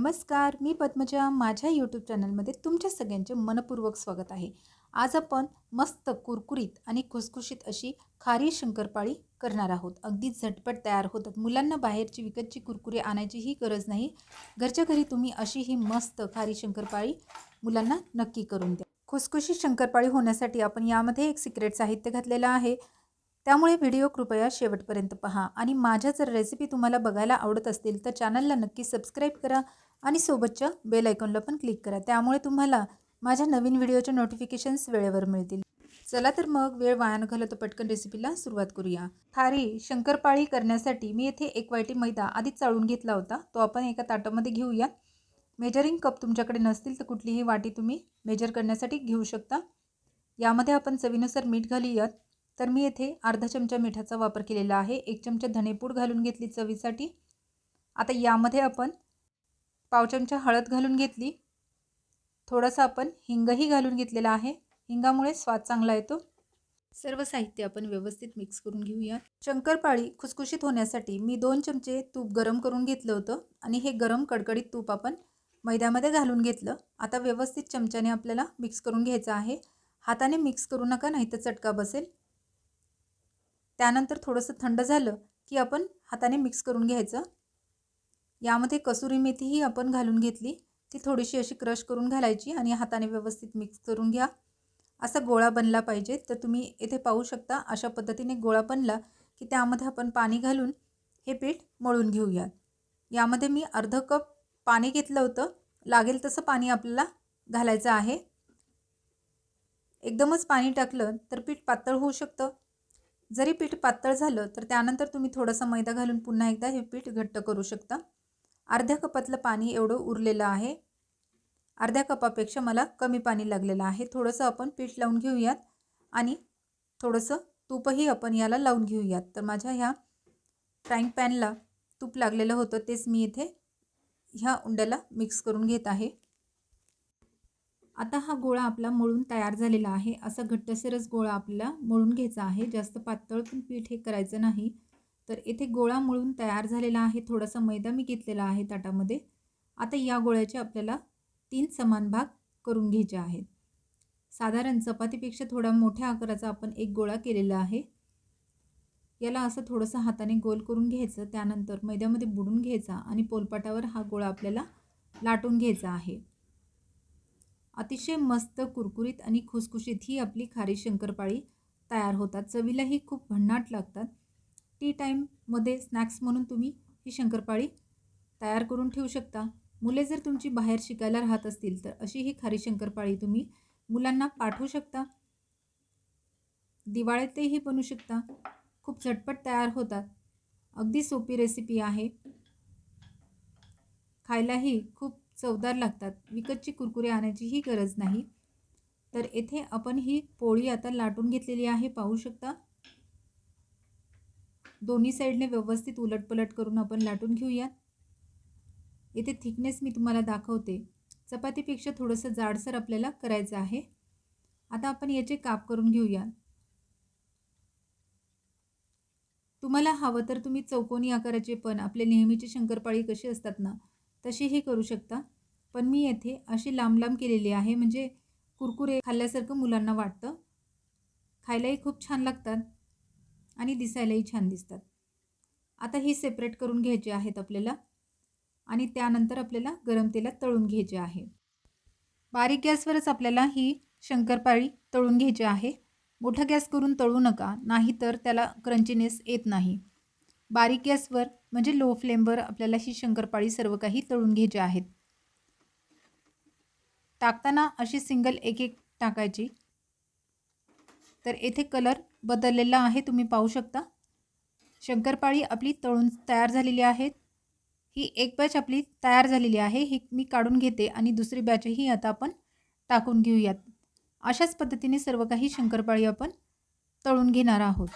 नमस्कार मी पद्मजा. माझ्या यूट्यूब चॅनलमध्ये तुमच्या सगळ्यांचे मनपूर्वक स्वागत आहे. आज आपण मस्त कुरकुरीत आणि खुसखुशीत अशी खारी शंकरपाळी करणार आहोत. अगदी झटपट तयार होतात मुलांना बाहेरची विकतची कुरकुरे आणायचीही गरज नाही. घरच्या घरी तुम्ही अशी ही मस्त खारी शंकरपाळी मुलांना नक्की करून द्या. खुसखुशीत शंकरपाळी होण्यासाठी आपण यामध्ये एक सिक्रेट साहित्य घातलेलं आहे. त्यामुळे व्हिडिओ कृपया शेवटपर्यंत पहा. आणि माझ्या जर रेसिपी तुम्हाला बघायला आवडत असतील तर चॅनलला नक्की सबस्क्राईब करा आणि सोबतच्या बेल आयकॉनला पण क्लिक करा. त्यामुळे तुम्हाला माझ्या नवीन व्हिडिओचे नोटिफिकेशन्स वेळेवर मिळतील. चला तर मग वेळ वाया न घालवता पटकन रेसिपीला सुरुवात करूया. थारी शंकरपाळी करण्यासाठी मी येथे एक वाटी मैदा आधीच चाळून घेतला होता. तो आपण एका ताटामध्ये घेऊया. मेजरिंग कप तुमच्याकडे नसतील तर कुठलीही वाटी तुम्ही मेजर करण्यासाठी घेऊ शकता. यामध्ये आपण चवीनुसार मीठ घालूयात. तर मी येथे अर्धा चमचा मिठाचा वापर केलेला आहे. एक चमचा धनेपूड घालून घेतली चवीसाठी. आता यामध्ये आपण पाव चमचा हळद घालून घेतली. थोडंसं आपण हिंगही घालून घेतलेला आहे. हिंगामुळे स्वाद चांगला येतो. सर्व साहित्य आपण व्यवस्थित मिक्स करून घेऊया. शंकरपाळी खुसखुशीत होण्यासाठी मी दोन चमचे तूप गरम करून घेतलं होतं आणि हे गरम कडकडीत तूप आपण मैद्यामध्ये घालून घेतलं. आता व्यवस्थित चमच्याने आपल्याला मिक्स करून घ्यायचं आहे. हाताने मिक्स करू नका नाही तर चटका बसेल. त्यानंतर थोडंसं थंड झालं की आपण हाताने मिक्स करून घ्यायचं. यामध्ये कसुरी मेथीही आपण घालून घेतली. ती थोडीशी अशी क्रश करून घालायची आणि हाताने व्यवस्थित मिक्स करून घ्या. असा गोळा बनला पाहिजे. तर तुम्ही येथे पाहू शकता अशा पद्धतीने गोळा बनला की त्यामध्ये आपण पाणी घालून हे पीठ मळून घेऊयात यामध्ये मी अर्ध कप पाणी घेतलं होतं. लागेल तसं पाणी आपल्याला घालायचं आहे. एकदमच पाणी टाकलं तर पीठ पातळ होऊ शकतं. जरी पीठ पातळ झालं तर त्यानंतर तुम्ही थोडासा मैदा घालून पुन्हा एकदा हे पीठ घट्ट करू शकता. अर्ध्या कपातलं पाणी एवढं उरलेलं आहे. अर्ध्या कपापेक्षा मला कमी पाणी लागलेलं आहे. थोडंसं आपण पीठ लावून घेऊयात आणि थोडंसं तूपही आपण याला लावून घेऊयात. तर माझ्या ह्या फ्राईंग पॅनला तूप लागलेलं होतं तेच मी इथे ह्या उंड्याला मिक्स करून घेत आहे. आता हा गोळा आपला मळून तयार झालेला आहे. असा घट्टसरच गोळा आपल्याला मळून घ्यायचा आहे. जास्त पातळ पण पीठ हे करायचं नाही. तर इथे गोळा मळून तयार झालेला आहे. थोडासा मैदा मी घेतलेला आहे ताटामध्ये. आता या गोळ्याचे आपल्याला तीन समान भाग करून घ्यायचे आहेत. साधारण चपातीपेक्षा थोडा मोठ्या आकाराचा आपण एक गोळा केलेला आहे. याला असं थोडंसं हाताने गोल करून घ्यायचं. त्यानंतर मैद्यामध्ये बुडून घ्यायचा आणि पोलपाटावर हा गोळा आपल्याला लाटून घ्यायचा आहे. अतिशय मस्त कुरकुरीत आणि खुसखुशीत ही आपली खारी शंकरपाळी तयार होतात. चवीलाही खूप भन्नाट लागतात. टी टाईममध्ये स्नॅक्स म्हणून तुम्ही ही शंकरपाळी तयार करून ठेवू शकता. मुले जर तुमची बाहेर शिकायला राहत असतील तर अशी ही खारी शंकरपाळी तुम्ही मुलांना पाठवू शकता. दिवाळीतही बनवू शकता. खूप झटपट तयार होतात. अगदी सोपी रेसिपी आहे. खायलाही खूप चवदार लागतात. विकतची कुरकुरे आणायचीही गरज नाही. तर येथे आपण ही पोळी आता लाटून घेतलेली आहे. पाहू शकता? दोन्ही साईडने व्यवस्थित उलटपलट करून आपण लाटून घेऊया येथे थिकनेस मी तुम्हाला दाखवते. चपातीपेक्षा थोडंसं जाडसर आपल्याला करायचं आहे. आता आपण याचे काप करून घेऊया. तुम्हाला हवं तर तुम्ही चौकोनी आकाराचे पण आपले नेहमीचे शंकरपाळी कशी असतात ना तशीही करू शकता. पण मी येथे अशी लांब लांब केलेली आहे म्हणजे कुरकुरे खाल्ल्यासारखं मुलांना वाटतं. खायलाही खूप छान लागतात आणि दिसायलाही छान दिसतात. आता ही सेपरेट करून घ्यायचे आहेत आपल्याला आणि त्यानंतर आपल्याला गरम तेलात तळून घ्यायचे आहे. बारीक गॅसवरच आपल्याला ही शंकरपाळी तळून घ्यायची आहे. मोठा गॅस करून तळू नका नाही तर त्याला क्रंचीनेस येत नाही. बारीक गॅसवर म्हणजे लो फ्लेमवर आपल्याला ही शंकरपाळी सर्व काही तळून घ्यायची आहेत. टाकताना अशी सिंगल एक एक टाकायची. तर येथे कलर बदललेला आहे तुम्ही पाहू शकता. शंकरपाळी आपली तळून तयार झालेली आहेत ही एक बॅच आपली तयार झालेली आहे ही मी काढून घेते आणि दुसरी बॅचही आता आपण टाकून घेऊयात. अशाच पद्धतीने सर्व काही शंकरपाळी आपण तळून घेणार आहोत.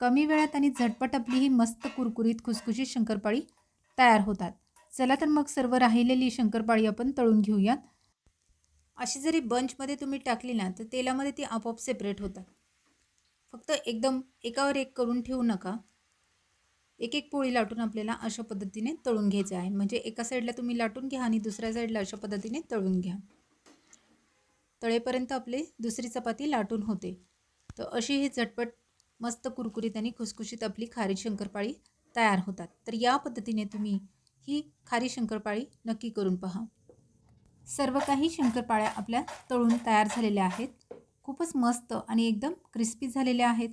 कमी वेळात आणि झटपट आपली ही मस्त कुरकुरीत खुसखुशीत शंकरपाळी तयार होतात. चला तर मग सर्व राहिलेली शंकरपाळी आपण तळून घेऊयात. अशी जरी बंचमध्ये तुम्ही टाकली ना तर तेलामध्ये ती आपोआप सेपरेट होतात. फक्त एकदम एकावर एक करून ठेवू नका. एक एक पोळी लाटून आपल्याला अशा पद्धतीने तळून घ्यायचे आहे. म्हणजे एका साईडला तुम्ही लाटून घ्या आणि दुसऱ्या साईडला अशा पद्धतीने तळून घ्या. तळेपर्यंत आपले दुसरी चपाती लाटून होते. तर अशी ही झटपट मस्त कुरकुरीत आणि खुसखुशीत आपली खारी शंकरपाळी तयार होतात. तर या पद्धतीने तुम्ही ही खारी शंकरपाळी नक्की करून पहा. सर्व काही शंकरपाळ्या आपल्या तळून तयार झालेल्या आहेत. खूपच मस्त आणि एकदम क्रिस्पी झालेल्या आहेत.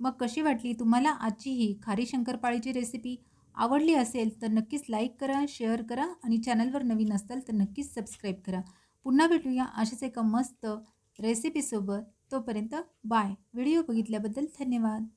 मग कशी वाटली तुम्हाला आजची ही खारी शंकरपाळीची रेसिपी आवडली असेल तर नक्कीच लाईक करा शेअर करा आणि चॅनलवर नवीन असाल तर नक्कीच सबस्क्राईब करा. पुन्हा भेटूया अशाच एका मस्त रेसिपीसोबत तोपर्यंत बाय. व्हिडिओ बघितल्याबद्दल धन्यवाद.